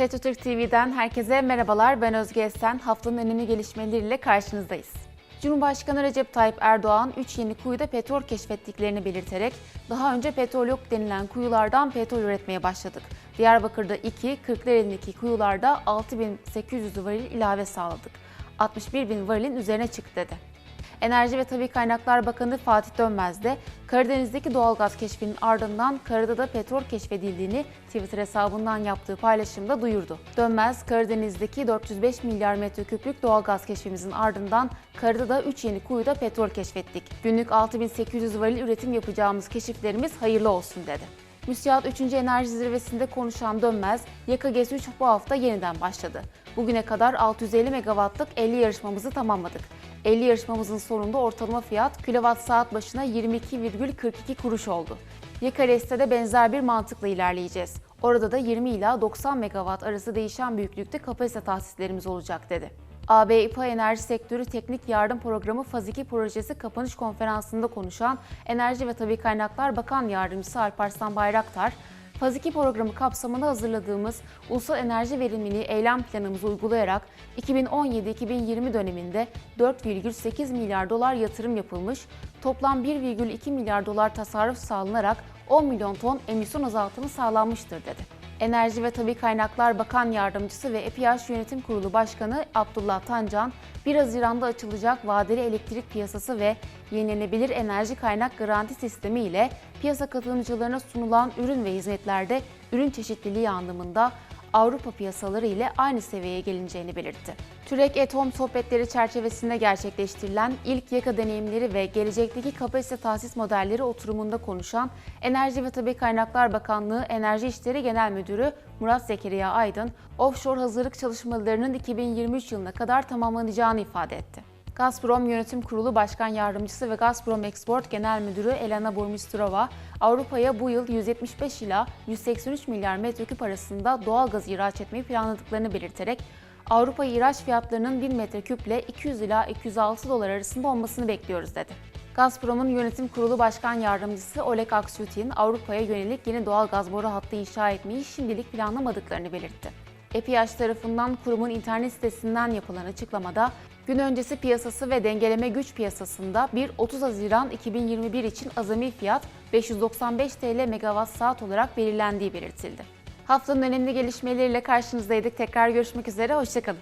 FETÖ-Türk TV'den herkese merhabalar. Ben Özge Esen. Haftanın önemli gelişmeleriyle karşınızdayız. Cumhurbaşkanı Recep Tayyip Erdoğan 3 yeni kuyuda petrol keşfettiklerini belirterek daha önce petrol yok denilen kuyulardan petrol üretmeye başladık. Diyarbakır'da 2, Kırklareli'ndeki kuyularda 6800 varil ilave sağladık. 61 bin varilin üzerine çıktı dedi. Enerji ve Tabi Kaynaklar Bakanı Fatih Dönmez de Karadeniz'deki doğalgaz keşfinin ardından karada da petrol keşfedildiğini Twitter hesabından yaptığı paylaşımda duyurdu. Dönmez, Karadeniz'deki 405 milyar metreküplük doğalgaz keşfimizin ardından karada da 3 yeni kuyuda petrol keşfettik. Günlük 6800 varil üretim yapacağımız keşiflerimiz hayırlı olsun dedi. Müsiyat 3. Enerji Zirvesi'nde konuşan Dönmez, YKGS 3 bu hafta yeniden başladı. Bugüne kadar 650 megawattlık 50 yarışmamızı tamamladık. 50 yarışmamızın sonunda ortalama fiyat kilowatt saat başına 22,42 kuruş oldu. YKRS'te de benzer bir mantıkla ilerleyeceğiz. Orada da 20 ila 90 megawatt arası değişen büyüklükte kapasite tahsislerimiz olacak dedi. AB İPA Enerji Sektörü Teknik Yardım Programı Faz 2 projesi kapanış konferansında konuşan Enerji ve Tabi Kaynaklar Bakan Yardımcısı Alparslan Bayraktar, Faz 2 programı kapsamında hazırladığımız Ulusal Enerji Verimliliği Eylem Planımızı uygulayarak 2017-2020 döneminde 4,8 milyar dolar yatırım yapılmış, toplam 1,2 milyar dolar tasarruf sağlanarak 10 milyon ton emisyon azaltımı sağlanmıştır dedi. Enerji ve Tabi Kaynaklar Bakan Yardımcısı ve EPİAŞ Yönetim Kurulu Başkanı Abdullah Tancan, 1 Haziran'da açılacak vadeli elektrik piyasası ve yenilenebilir enerji kaynak garanti sistemi ile piyasa katılımcılarına sunulan ürün ve hizmetlerde ürün çeşitliliği anlamında Avrupa piyasaları ile aynı seviyeye gelineceğini belirtti. Türek Etom sohbetleri çerçevesinde gerçekleştirilen ilk yaka deneyimleri ve gelecekteki kapasite tahsis modelleri oturumunda konuşan Enerji ve Tabi Kaynaklar Bakanlığı Enerji İşleri Genel Müdürü Murat Zekeriya Aydın, offshore hazırlık çalışmalarının 2023 yılına kadar tamamlanacağını ifade etti. Gazprom Yönetim Kurulu Başkan Yardımcısı ve Gazprom Export Genel Müdürü Elena Burmistrova, Avrupa'ya bu yıl 175 ila 183 milyar metreküp arasında doğal gaz ihraç etmeyi planladıklarını belirterek, Avrupa ihraç fiyatlarının 1000 metreküple 200 ila 206 dolar arasında olmasını bekliyoruz dedi. Gazprom'un yönetim kurulu başkan yardımcısı Oleg Aksyutin, Avrupa'ya yönelik yeni doğal gaz boru hattı inşa etmeyi şimdilik planlamadıklarını belirtti. EPİAŞ tarafından kurumun internet sitesinden yapılan açıklamada, gün öncesi piyasası ve dengeleme güç piyasasında 1-30 Haziran 2021 için azami fiyat 595 TL megawatt saat olarak belirlendiği belirtildi. Haftanın önemli gelişmeleriyle karşınızdaydık. Tekrar görüşmek üzere, hoşçakalın.